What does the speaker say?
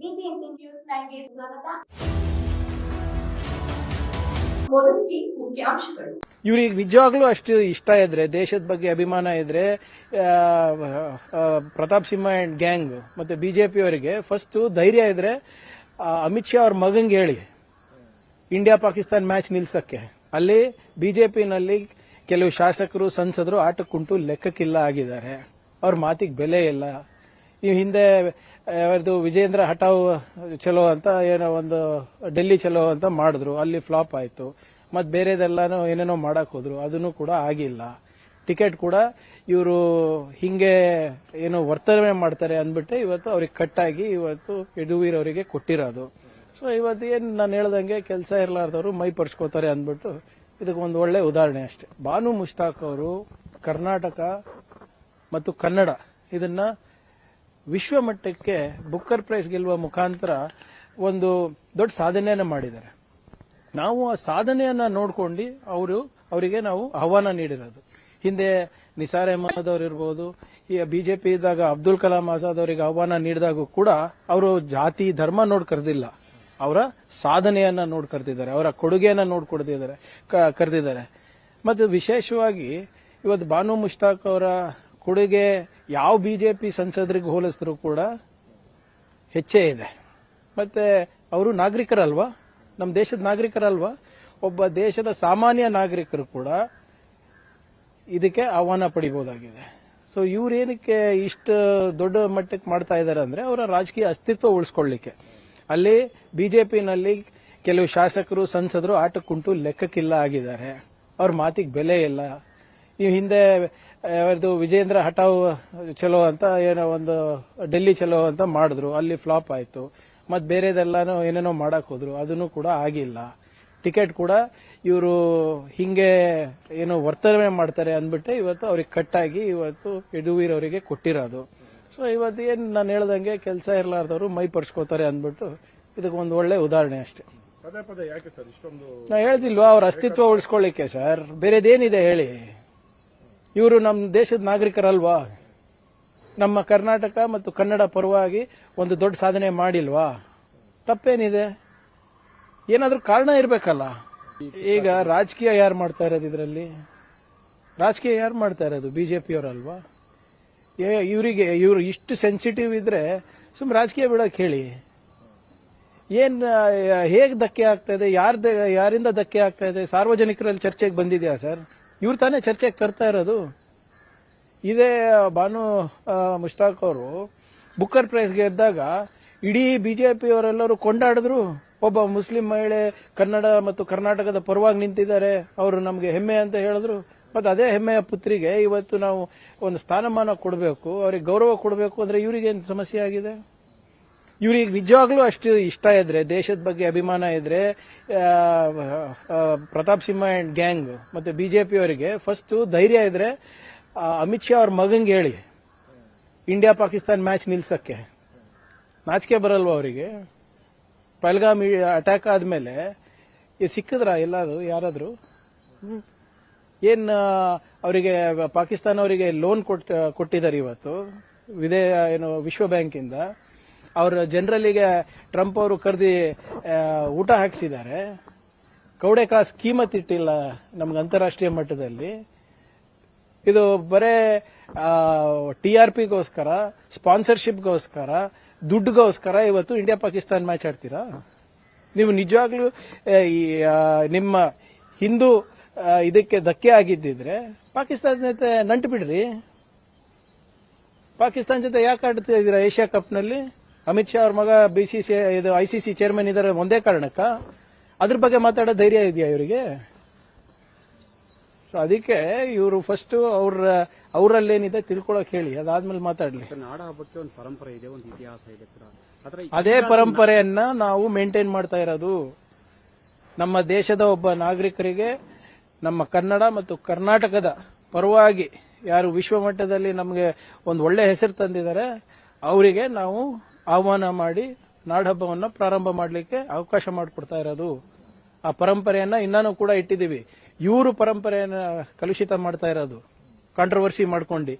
News ಸ್ವಾಗತ. ಮುಖ್ಯಾಂಶಗಳು. ಇವ್ರಿಗೆ ನಿಜವಾಗ್ಲೂ ಅಷ್ಟು ಇಷ್ಟ ಇದ್ರೆ, ದೇಶದ ಬಗ್ಗೆ ಅಭಿಮಾನ ಇದ್ರೆ ಪ್ರತಾಪ್ ಸಿಂಹ ಅಂಡ್ ಗ್ಯಾಂಗ್ ಮತ್ತೆ ಬಿಜೆಪಿ ಅವರಿಗೆ ಫಸ್ಟ್ ಧೈರ್ಯ ಇದ್ರೆ ಅಮಿತ್ ಶಾ ಅವ್ರ ಮಗಂಗೆ ಹೇಳಿ, ಇಂಡಿಯಾ ಪಾಕಿಸ್ತಾನ್ ಮ್ಯಾಚ್ ನಿಲ್ಸಕ್ಕೆ. ಅಲ್ಲಿ ಬಿಜೆಪಿನಲ್ಲಿ ಕೆಲವು ಶಾಸಕರು, ಸಂಸದರು ಆಟಕ್ಕುಂಟು ಲೆಕ್ಕಕ್ಕಿಲ್ಲ ಆಗಿದ್ದಾರೆ. ಅವ್ರ ಮಾತಿಗೆ ಬೆಲೆ ಇಲ್ಲ. ಈ ಹಿಂದೆ ಅವರದು ವಿಜೇಂದ್ರ ಹಠಾವ್ ಚಲೋ ಅಂತ ಏನೋ ಒಂದು ಡೆಲ್ಲಿ ಚಲೋ ಅಂತ ಮಾಡಿದ್ರು. ಅಲ್ಲಿ ಫ್ಲಾಪ್ ಆಯಿತು. ಮತ್ತೆ ಬೇರೆದೆಲ್ಲಾನು ಏನೇನೋ ಮಾಡಕ್ ಹೋದ್ರು. ಅದನ್ನು ಕೂಡ ಆಗಿಲ್ಲ. ಟಿಕೆಟ್ ಕೂಡ ಇವರು ಹಿಂಗೆ ಏನೋ ವರ್ತನೆ ಮಾಡ್ತಾರೆ ಅಂದ್ಬಿಟ್ಟು ಇವತ್ತು ಅವ್ರಿಗೆ ಕಟ್ಟಾಗಿ ಇವತ್ತು ಯದುವೀರ್ ಅವರಿಗೆ ಕೊಟ್ಟಿರೋದು. ಸೊ ಇವತ್ತು ಏನು ನಾನು ಹೇಳ್ದಂಗೆ ಕೆಲಸ ಇರಲಾರ್ದವರು ಮೈ ಪರ್ಸ್ಕೋತಾರೆ ಅಂದ್ಬಿಟ್ಟು ಇದಕ್ಕೆ ಒಂದು ಒಳ್ಳೆ ಉದಾಹರಣೆ ಅಷ್ಟೇ. ಬಾನು ಮುಷ್ತಾಕ್ ಅವರು ಕರ್ನಾಟಕ ಮತ್ತು ಕನ್ನಡ ಇದನ್ನ ವಿಶ್ವಮಟ್ಟಕ್ಕೆ ಬುಕ್ಕರ್ ಪ್ರೈಸ್ ಗೆಲ್ಲುವ ಮುಖಾಂತರ ಒಂದು ದೊಡ್ಡ ಸಾಧನೆಯನ್ನು ಮಾಡಿದ್ದಾರೆ. ನಾವು ಆ ಸಾಧನೆಯನ್ನ ನೋಡ್ಕೊಂಡು ಅವರು, ಅವರಿಗೆ ನಾವು ಆಹ್ವಾನ ನೀಡಿರೋದು. ಹಿಂದೆ ನಿಸಾರ್ ಅಹಮದ್ ಅವರು ಇರ್ಬೋದು, ಈ ಬಿಜೆಪಿ ಇದ್ದಾಗ ಅಬ್ದುಲ್ ಕಲಾಂ ಆಜಾದ್ ಅವರಿಗೆ ಆಹ್ವಾನ ನೀಡಿದಾಗೂ ಕೂಡ ಅವರು ಜಾತಿ, ಧರ್ಮ ನೋಡ್ ಕರೆದಿಲ್ಲ. ಅವರ ಸಾಧನೆಯನ್ನ ನೋಡ್ ಕರೆದಿದ್ದಾರೆ, ಅವರ ಕೊಡುಗೆಯನ್ನ ನೋಡ್ ಕೊಡ್ತಿದ್ದಾರೆ ಕರೆದಿದ್ದಾರೆ. ಮತ್ತು ವಿಶೇಷವಾಗಿ ಇವತ್ತು ಬಾನು ಮುಷ್ತಾಕ್ ಅವರ ಕೊಡುಗೆ ಯಾವ ಬಿಜೆಪಿ ಸಂಸದರಿಗೆ ಹೋಲಿಸಿದ್ರು ಕೂಡ ಹೆಚ್ಚೇ ಇದೆ. ಮತ್ತೆ ಅವರು ನಾಗರಿಕರಲ್ವಾ? ನಮ್ಮ ದೇಶದ ನಾಗರಿಕರಲ್ವಾ? ಒಬ್ಬ ದೇಶದ ಸಾಮಾನ್ಯ ನಾಗರಿಕರು ಕೂಡ ಇದಕ್ಕೆ ಆಹ್ವಾನ ಪಡಿಬಹುದಾಗಿದೆ ಸೊ ಇವ್ರೇನಕ್ಕೆ ಇಷ್ಟು ದೊಡ್ಡ ಮಟ್ಟಕ್ಕೆ ಮಾಡ್ತಾ ಇದ್ದಾರೆ ಅಂದ್ರೆ ಅವರ ರಾಜಕೀಯ ಅಸ್ತಿತ್ವ ಉಳಿಸ್ಕೊಳ್ಳಿಕ್ಕೆ. ಅಲ್ಲಿ ಬಿಜೆಪಿನಲ್ಲಿ ಕೆಲವು ಶಾಸಕರು, ಸಂಸದರು ಆಟಕ್ಕುಂಟು ಲೆಕ್ಕಕ್ಕಿಲ್ಲ ಆಗಿದ್ದಾರೆ. ಅವ್ರ ಮಾತಿಗೆ ಬೆಲೆ ಇಲ್ಲ. ಈ ಹಿಂದೆ ಯಾವ್ದು ವಿಜೇಂದ್ರ ಹಠಾವ್ ಚಲೋ ಅಂತ ಏನೋ ಒಂದು ಡೆಲ್ಲಿ ಚಲೋ ಅಂತ ಮಾಡಿದ್ರು. ಅಲ್ಲಿ ಫ್ಲಾಪ್ ಆಯ್ತು. ಮತ್ ಬೇರೆದೆಲ್ಲಾನು ಏನೇನೋ ಮಾಡಕ್ ಹೋದ್ರು. ಅದನ್ನು ಕೂಡ ಆಗಿಲ್ಲ. ಟಿಕೆಟ್ ಕೂಡ ಇವರು ಹಿಂಗೆ ಏನೋ ವರ್ತನೆ ಮಾಡ್ತಾರೆ ಅಂದ್ಬಿಟ್ಟು ಇವತ್ತು ಅವ್ರಿಗೆ ಕಟ್ಟಾಗಿ ಇವತ್ತು ಯದುವೀರ್ ಅವರಿಗೆ ಕೊಟ್ಟಿರೋದು. ಸೊ ಇವತ್ತು ಏನು ನಾನು ಹೇಳ್ದಂಗೆ ಕೆಲಸ ಇರಲಾರ್ದವರು ಮೈ ಪರ್ಸ್ಕೋತಾರೆ ಅಂದ್ಬಿಟ್ಟು ಇದಕ್ಕೆ ಒಂದು ಒಳ್ಳೆ ಉದಾಹರಣೆ ಅಷ್ಟೇ. ನಾ ಹೇಳ್ತಿಲ್ವಾ ಅವ್ರ ಅಸ್ತಿತ್ವ ಉಳಿಸ್ಕೊಳ್ಳಿಕ್ಕೆ ಸರ್? ಬೇರೆದೇನಿದೆ ಹೇಳಿ? ಇವರು ನಮ್ಮ ದೇಶದ ನಾಗರಿಕರಲ್ವಾ? ನಮ್ಮ ಕರ್ನಾಟಕ ಮತ್ತು ಕನ್ನಡ ಪರವಾಗಿ ಒಂದು ದೊಡ್ಡ ಸಾಧನೆ ಮಾಡಿಲ್ವಾ? ತಪ್ಪೇನಿದೆ? ಏನಾದರೂ ಕಾರಣ ಇರಬೇಕಲ್ಲ? ಈಗ ರಾಜಕೀಯ ಯಾರು ಮಾಡ್ತಾ ಇರೋದು ಇದರಲ್ಲಿ? ರಾಜಕೀಯ ಯಾರು ಮಾಡ್ತಾ ಇರೋದು? ಬಿಜೆಪಿಯವರಲ್ವಾ? ಇವರಿಗೆ, ಇವರು ಇಷ್ಟು ಸೆನ್ಸಿಟಿವ್ ಇದ್ರೆ ಸುಮ್ ರಾಜಕೀಯ ಬಿಡೋಕೆ ಹೇಳಿ. ಏನ್, ಹೇಗೆ ಧಕ್ಕೆ ಆಗ್ತಾ ಇದೆ? ಯಾರ್ದ, ಯಾರಿಂದ ಧಕ್ಕೆ ಆಗ್ತಾ ಇದೆ? ಸಾರ್ವಜನಿಕರಲ್ಲಿ ಚರ್ಚೆಗೆ ಬಂದಿದೆಯಾ ಸರ್? ಇವ್ರು ತಾನೇ ಚರ್ಚೆಗೆ ತರ್ತಾ ಇರೋದು. ಇದೇ ಆ, ಮುಷ್ತಾಕ್ ಅವರು ಬುಕ್ಕರ್ ಪ್ರೈಸ್ ಗೆದ್ದಾಗ ಇಡೀ ಬಿಜೆಪಿ ಅವರೆಲ್ಲರೂ ಕೊಂಡಾಡಿದ್ರು. ಒಬ್ಬ ಮುಸ್ಲಿಂ ಮಹಿಳೆ ಕನ್ನಡ ಮತ್ತು ಕರ್ನಾಟಕದ ಪರವಾಗಿ ನಿಂತಿದ್ದಾರೆ. ಅವರು ನಮಗೆ ಹೆಮ್ಮೆ ಅಂತ ಹೇಳಿದ್ರು. ಮತ್ತೆ ಅದೇ ಹೆಮ್ಮೆಯ ಪುತ್ರಿಗೆ ಇವತ್ತು ನಾವು ಒಂದು ಸ್ಥಾನಮಾನ ಕೊಡಬೇಕು ಅವ್ರಿಗೆ ಗೌರವ ಕೊಡಬೇಕು ಅಂದ್ರೆ ಇವರಿಗೆ ಏನು ಸಮಸ್ಯೆ ಆಗಿದೆ? ಇವ್ರಿಗೆ ನಿಜವಾಗ್ಲೂ ಅಷ್ಟು ಇಷ್ಟ ಇದ್ರೆ, ದೇಶದ ಬಗ್ಗೆ ಅಭಿಮಾನ ಇದ್ರೆ ಪ್ರತಾಪ್ ಸಿಂಹ ಅಂಡ್ ಗ್ಯಾಂಗ್ ಮತ್ತೆ ಬಿಜೆಪಿ ಅವರಿಗೆ ಫಸ್ಟ್ ಧೈರ್ಯ ಇದ್ರೆ ಅಮಿತ್ ಶಾ ಅವ್ರ ಮಗಂಗೆ ಹೇಳಿ ಇಂಡಿಯಾ ಪಾಕಿಸ್ತಾನ್ ಮ್ಯಾಚ್ ನಿಲ್ಸಕ್ಕೆ. ನಾಚಿಕೆ ಬರಲ್ವ ಅವರಿಗೆ? ಪಲ್ಗಾಮ್ ಅಟ್ಯಾಕ್ ಆದ್ಮೇಲೆ ಸಿಕ್ಕಿದ್ರ? ಎಲ್ಲಾದ್ರು? ಯಾರಾದ್ರು? ಏನು ಅವರಿಗೆ ಪಾಕಿಸ್ತಾನ ಅವರಿಗೆ ಲೋನ್ ಕೊಟ್ ಕೊಟ್ಟಿದ್ದಾರೆ ಇವತ್ತು, ವಿದೇ, ಏನು, ವಿಶ್ವ ಬ್ಯಾಂಕಿಂದ. ಅವ್ರ ಜನರಲ್ಲಿಗೆ ಟ್ರಂಪ್ ಅವರು ಕರೆದಿ ಊಟ ಹಾಕ್ಸಿದ್ದಾರೆ. ಕೀಮತ್ ಇಟ್ಟಿಲ್ಲ ನಮ್ಗೆ ಅಂತಾರಾಷ್ಟ್ರೀಯ ಮಟ್ಟದಲ್ಲಿ. ಇದು ಬರೇ ಟಿ ಆರ್ ಪಿಗೋಸ್ಕರ, ಸ್ಪಾನ್ಸರ್ಶಿಪ್ಗೋಸ್ಕರ, ದುಡ್ಡುಗೋಸ್ಕರ ಇವತ್ತು ಇಂಡಿಯಾ ಪಾಕಿಸ್ತಾನ್ ಮ್ಯಾಚ್ ಆಡ್ತೀರಾ? ನೀವು ನಿಜವಾಗ್ಲೂ ನಿಮ್ಮ ಹಿಂದೂ ಇದಕ್ಕೆ ಧಕ್ಕೆ ಆಗಿದ್ದಿದ್ರೆ ಪಾಕಿಸ್ತಾನ ಜೊತೆ ನಂಟು ಬಿಡ್ರಿ. ಪಾಕಿಸ್ತಾನ ಜೊತೆ ಯಾಕೆ ಆಡ್ತಾ ಇದ್ದೀರಾ ಏಷ್ಯಾ ಕಪ್ನಲ್ಲಿ? ಅಮಿತ್ ಶಾ ಅವ್ರ ಮಗ ಬಿ ಸಿ ಸಿ ಇದು ಐ ಸಿ ಸಿ ಚೇರ್ಮನ್ ಇದಾರೆ ಒಂದೇ ಕಾರಣಕ್ಕ. ಅದ್ರ ಬಗ್ಗೆ ಮಾತಾಡೋ ಧೈರ್ಯ ಇದೆಯಾ ಇವರಿಗೆ? ಸೊ ಅದಕ್ಕೆ ಇವರು ಫಸ್ಟ್ ಅವ್ರ ಅವರಲ್ಲೇನಿದೆ ತಿಳ್ಕೊಳಕ್ ಹೇಳಿ ಅದಾದ್ಮೇಲೆ ಮಾತಾಡ್ಲಿ. ನಾಡ ಹಬ್ಬಕ್ಕೆ ಒಂದು ಪರಂಪರೆ ಇದೆ ಒಂದು ಇತಿಹಾಸ ಇದೆ ಕೂಡ ಅದೇ ಪರಂಪರೆಯನ್ನ ನಾವು ಮೇಂಟೈನ್ ಮಾಡ್ತಾ ಇರೋದು. ನಮ್ಮ ದೇಶದ ಒಬ್ಬ ನಾಗರಿಕರಿಗೆ ನಮ್ಮ ಕನ್ನಡ ಮತ್ತು ಕರ್ನಾಟಕದ ಪರವಾಗಿ ಯಾರು ವಿಶ್ವ ಮಟ್ಟದಲ್ಲಿ ನಮಗೆ ಒಂದು ಒಳ್ಳೆ ಹೆಸರು ತಂದಿದ್ದಾರೆ ಅವರಿಗೆ ನಾವು ಆಹ್ವಾನ ಮಾಡಿ ನಾಡಹಬ್ಬವನ್ನ ಪ್ರಾರಂಭ ಮಾಡಲಿಕ್ಕೆ ಅವಕಾಶ ಮಾಡಿಕೊಡ್ತಾ ಇರೋದು. ಆ ಪರಂಪರೆಯನ್ನ ಇನ್ನೂ ಕೂಡ ಇಟ್ಟಿದ್ದೀವಿ. ಇವರು ಪರಂಪರೆಯನ್ನ ಕಲುಷಿತ ಮಾಡ್ತಾ ಇರೋದು. ಕಾಂಟ್ರವರ್ಸಿ ಮಾಡ್ಕೊಂಡು.